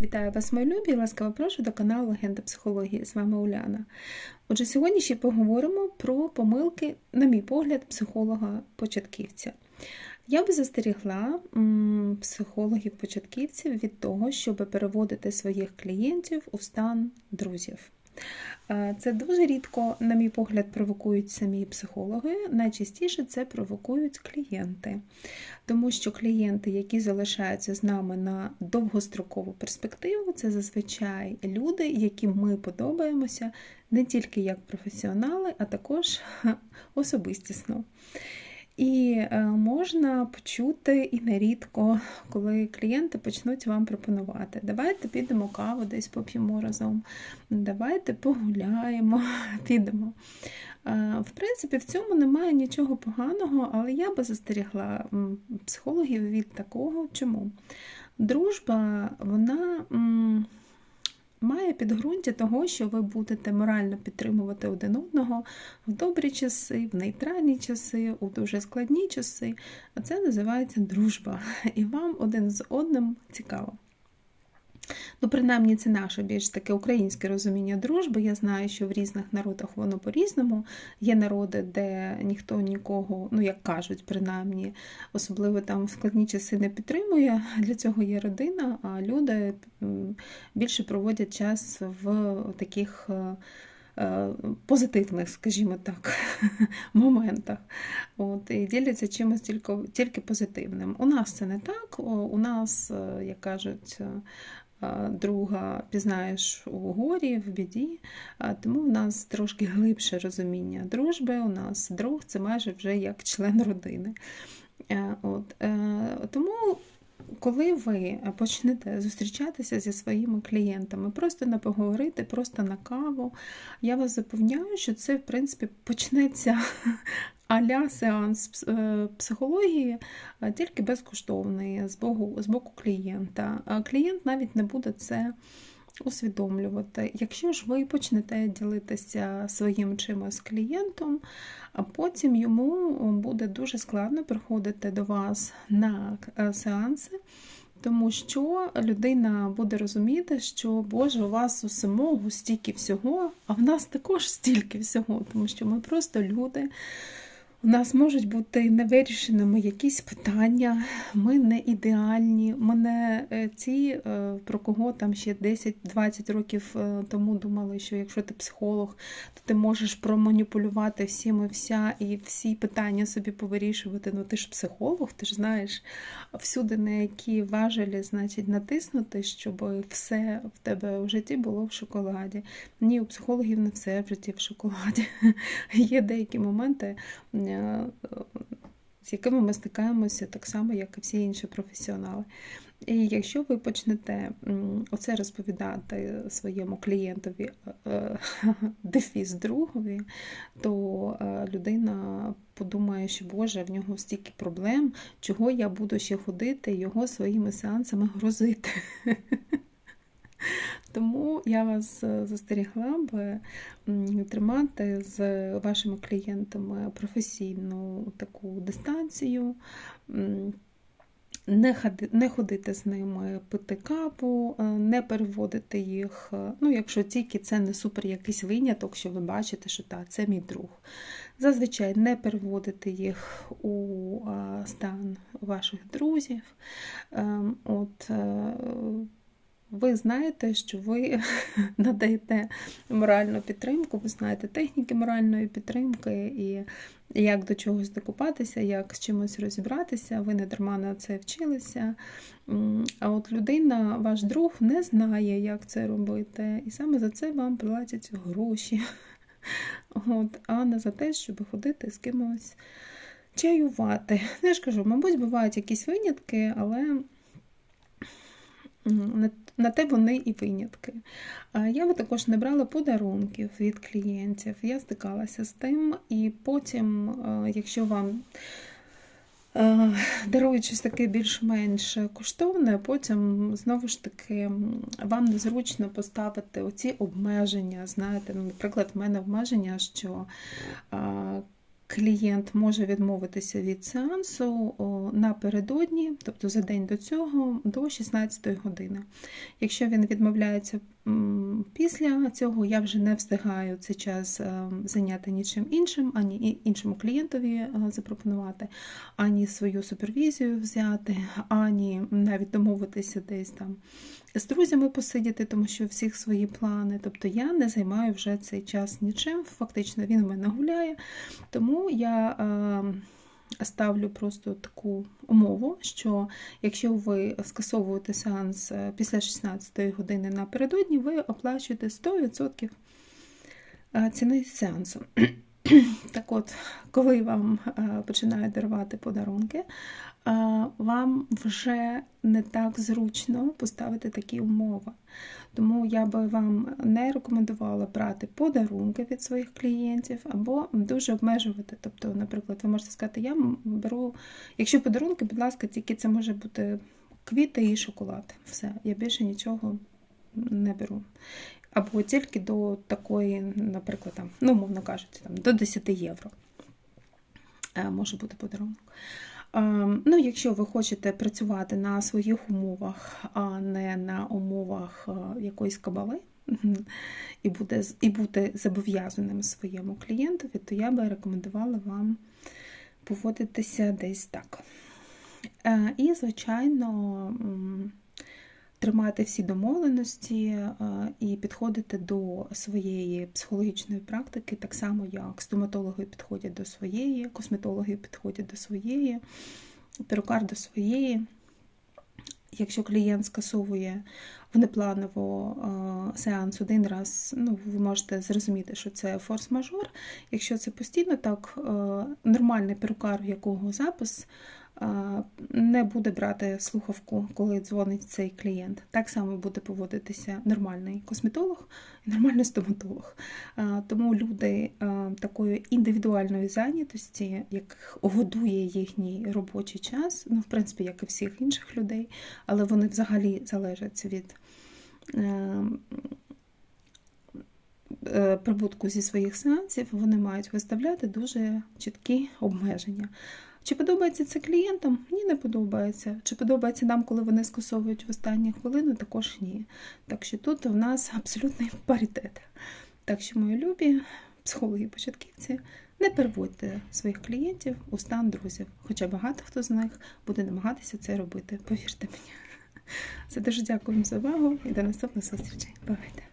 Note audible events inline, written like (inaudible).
Вітаю вас, мої любі, ласкаво прошу до каналу Легенда психології. З вами Уляна. Отже, сьогодні ще поговоримо про помилки, на мій погляд, психолога-початківця. Я би застерігла психологів-початківців від того, щоб переводити своїх клієнтів у стан друзів. Е, це дуже рідко, на мій погляд, провокують самі психологи. Найчастіше це провокують клієнти, тому що клієнти, які залишаються з нами на довгострокову перспективу, це зазвичай люди, яким ми подобаємося не тільки як професіонали, а також (laughs) особистісно. І е, можна почути і нерідко, коли клієнти почнуть вам пропонувати. Давайте підемо каву десь поп'ємо разом, давайте погуляємо, (laughs) підемо. Е, в принципі, в цьому немає нічого поганого, але я би застерігла психологів від такого. Чому? Дружба, вона має підґрунтя того, що ви будете морально підтримувати один одного в добрі часи, в нейтральні часи, у дуже складні часи. А це називається дружба. І вам один з одним цікаво. Ну, принаймні, це наше більш таке українське розуміння дружби. Я знаю, що в різних народах воно по-різному. Є народи, де ніхто нікого, ну як кажуть, принаймні, особливо там в складні часи не підтримує. Для цього є родина, а люди більше проводять час в таких. Е, е, позитивних, скажімо так, (laughs) моментах. От, І діляться чимось тільки тільки позитивним. У нас це не так. У нас, е, як кажуть, друга пізнаєш у горі, в біді, тому в нас трошки глибше розуміння дружби. У нас друг це майже вже як член родини. Е, от, е, Тому. Коли ви почнете зустрічатися зі своїми клієнтами, просто на поговорити, просто на каву, я вас запевняю, що це, в принципі, почнеться (laughs) аля сеанс е, психології, тільки безкоштовний з боку клієнта. Клієнт навіть не буде це усвідомлювати. Якщо ж ви почнете ділитися своїм чимось клієнтом, а потім йому буде дуже складно приходити до вас на е, сеанси. Тому що людина буде розуміти, що Боже, у вас у самого стільки всього, а в нас також стільки всього, тому що ми просто люди. У нас можуть бути невирішеними якісь питання, ми не ідеальні. Ми не е, ці, е, про кого там ще 10-20 років е, тому думали, що якщо ти психолог, то ти можеш проманіпулювати всім і вся і всі питання собі повирішувати. Ну ти ж психолог, ти ж знаєш всюди на які важелі значить натиснути, щоб все в тебе в житті було в шоколаді. Ні, у психологів не все в житті в шоколаді. (laughs) Є деякі моменти. Е, з якими ми стикаємося так само, як і всі інші професіонали. І якщо ви почнете оце розповідати своєму клієнтові е, (laughs) дефіс другові, то е, людина подумає, що Боже, в нього стільки проблем, чого я буду ще ходити його своїми сеансами грозити. (laughs) Тому я вас е, застерігла би тримати з вашими клієнтами професійну таку дистанцію, не ходити з ними пити каву, е, не переводити їх. Е, ну, якщо тільки це не супер якийсь виняток, що ви бачите, що так, це мій друг. Зазвичай не переводити їх у стан ваших друзів. Ем, от, ви знаєте, що ви (laughs) надаєте моральну підтримку, ви знаєте техніки моральної підтримки і як до чогось докупатися, як з чимось розібратися, ви не дарма на це вчилися. А от людина, ваш друг, не знає, як це робити, і саме за це вам платять гроші, (laughs) От, а не за те, щоб ходити з кимось чаювати. Я ж кажу, мабуть, бувають якісь винятки, але. На те вони і винятки. Я би також не брала подарунків від клієнтів. Я стикалася з тим, і потім, якщо вам дарують щось таке більш-менш коштовне, потім знову ж таки вам незручно поставити оці обмеження. Знаєте, наприклад, в мене обмеження, що клієнт може відмовитися від сеансу напередодні, тобто за день до цього, до 16 години. Якщо він відмовляється після цього, я вже не встигаю цей час е, зайняти нічим іншим, ані іншому клієнтові е, запропонувати, ані свою супервізію взяти, ані навіть домовитися десь там з друзями посидіти, тому що всіх свої плани. Тобто я не займаю вже цей час нічим. Фактично він в мене гуляє. Тому я е, ставлю просто таку умову, що якщо ви скасовуєте сеанс е, після 16 години напередодні, ви оплачуєте 100% е, ціни сеансу. (clears throat) Так от, коли вам е, починають дарувати подарунки, е, вам вже не так зручно поставити такі умови. Тому я би вам не рекомендувала брати подарунки від своїх клієнтів або дуже обмежувати. Тобто, наприклад, ви можете сказати, я беру, якщо подарунки, будь ласка, тільки це може бути квіти і шоколад. Все, я більше нічого не беру. Або тільки до такої, наприклад, там, ну, мовно кажучи, там, до 10 євро може бути подарунок. Е, Ну, якщо ви хочете працювати на своїх умовах, а не на умовах е, якоїсь кабали, (laughs) і бути, і бути зобов'язаним своєму клієнтові, то я би рекомендувала вам поводитися десь так. Е, І, звичайно, тримати всі домовленості е, і підходити до своєї психологічної практики, так само, як стоматологи підходять до своєї, косметологи підходять до своєї, перукар до своєї. Якщо клієнт скасовує внепланово е, сеанс один раз, ну, ви можете зрозуміти, що це форс-мажор. Якщо це постійно так, е, нормальний перукар, в якого запис, не буде брати слухавку, коли дзвонить цей клієнт. Так само буде поводитися нормальний косметолог і нормальний стоматолог. Тому люди такої індивідуальної зайнятості, як годує їхній робочий час, ну, в принципі, як і всіх інших людей, але вони взагалі залежать від е, е, прибутку зі своїх сеансів, вони мають виставляти дуже чіткі обмеження. Чи подобається це клієнтам? Ні, не подобається. Чи подобається нам, коли вони скасовують в останні хвилини? Також ні. Так що тут у нас абсолютний паритет. Так що, мої любі психологи-початківці, не переводьте своїх клієнтів у стан друзів, хоча багато хто з них буде намагатися це робити. Повірте мені. Все дуже дякую за увагу і до наступних зустрічей. Бувайте!